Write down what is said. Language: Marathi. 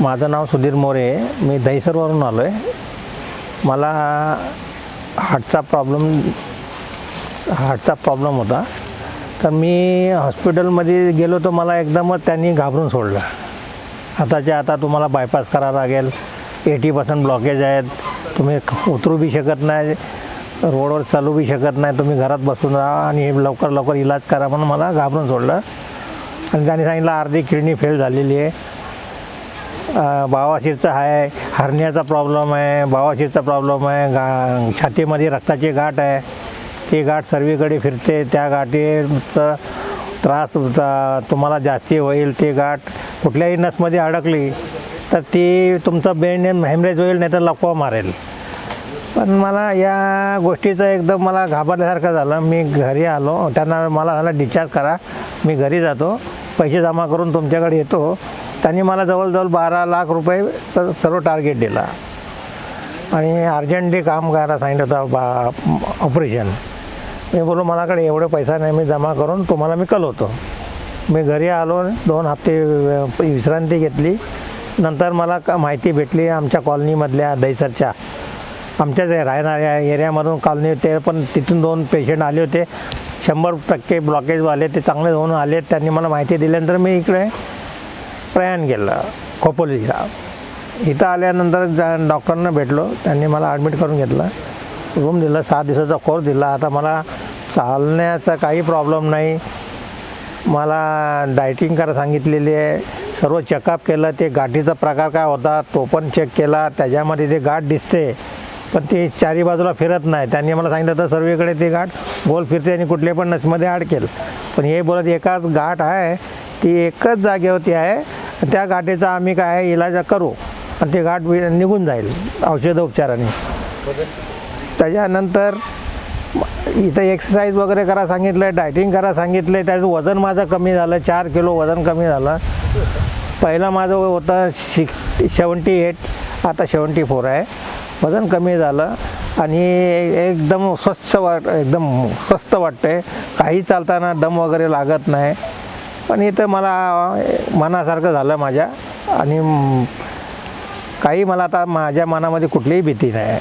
माझं नाव सुधीर मोरे मी दहिसरवरून आलो आहे. मला हार्टचा प्रॉब्लेम हार्टचा प्रॉब्लेम होता. तर मी हॉस्पिटलमध्ये गेलो तर मला एकदमच त्यांनी घाबरून सोडलं. आताच्या आता तुम्हाला बायपास करावं लागेल. एटी पर्सेंट ब्लॉकेज आहेत. तुम्ही उतरू बी शकत नाही. रोडवर चालू बी शकत नाही. तुम्ही घरात बसून राहा आणि लवकर लवकर इलाज करा म्हणून मला घाबरून सोडलं. आणि त्यांनी सांगितलं अर्धी किडनी फेल झालेली आहे. बावाशीरचा आहे हरण्याचा प्रॉब्लेम आहे बावाशीरचा प्रॉब्लेम आहे गा छातीमध्ये रक्ताची गाठ आहे. ती गाठ सर्वीकडे फिरते त्या गाठीचं त्रास तुम्हाला जास्ती होईल. ती गाठ कुठल्याही नसमध्ये अडकली तर ती तुमचं बेन हेमरेज होईल नाही तर लकवा मारेल. पण मला या गोष्टीचं एकदम मला घाबरल्यासारखं झालं. मी घरी आलो. त्यांना मला झालं डिस्चार्ज करा. मी घरी जातो. पैसे जमा करून तुमच्याकडे येतो. त्यांनी मला जवळजवळ बारा लाख रुपये तर सर्व टार्गेट दिला. आणि अर्जंटली काम करायला सांगितलं होतं बा ऑपरेशन मी बोलो मलाकडे एवढे पैसा नाही मी जमा करून तुम्हाला मी कलवतो. मी घरी आलो दोन हप्ते विश्रांती घेतली. नंतर मला का माहिती भेटली आमच्या कॉलनीमधल्या दहिसरच्या आमच्याच राहणाऱ्या एरियामधून कॉलनी ते पण तिथून दोन पेशंट आले होते. शंभर टक्के ब्लॉकेजवाले ते चांगले होऊन आले त्यांनी मला माहिती दिल्यानंतर मी इकडे प्रयाण केलं खोपोलीला इथं आल्यानंतर जा- डॉक्टरांना भेटलो त्यांनी मला ॲडमिट करून घेतलं. रूम दिला सहा दिवसाचा कोर्स दिला. आता मला चालण्याचा काही प्रॉब्लेम नाही. मला डायटिंग करा सांगितलेली आहे. सर्व चेकअप केलं. ते गाठीचा प्रकार काय होता तो पण चेक केला. त्याच्यामध्ये ते गाठ दिसते पण ते चारी बाजूला फिरत नाही. त्यांनी मला सांगितलं तर सर्वीकडे ते गाठ गोल फिरते आणि कुठल्या पण नसमध्ये अडकेल पण हे बोलत एकाच गाठ आहे ती एकच जागेवरती आहे. त्या गाठीचा आम्ही काय इलाज करू आणि ती गाठ वि- निघून जाईल औषधोपचाराने त्याच्यानंतर इथं एक्सरसाइज वगैरे करा सांगितलं डायटिंग करा सांगितलं त्याचं वजन माझं कमी झालं चार किलो वजन कमी झालं. पहिलं माझं होतं सिक सेवन्टी एट आता सेवन्टी फोर आहे. वजन कमी झालं आणि एकदम स्वच्छ वाट एकदम स्वस्त वाटते काही चालताना दम वगैरे लागत नाही. पण इथं मला मनासारखं झालं माझ्या. आणि काही मला आता माझ्या मनामध्ये कुठलीही भीती नाही. आहे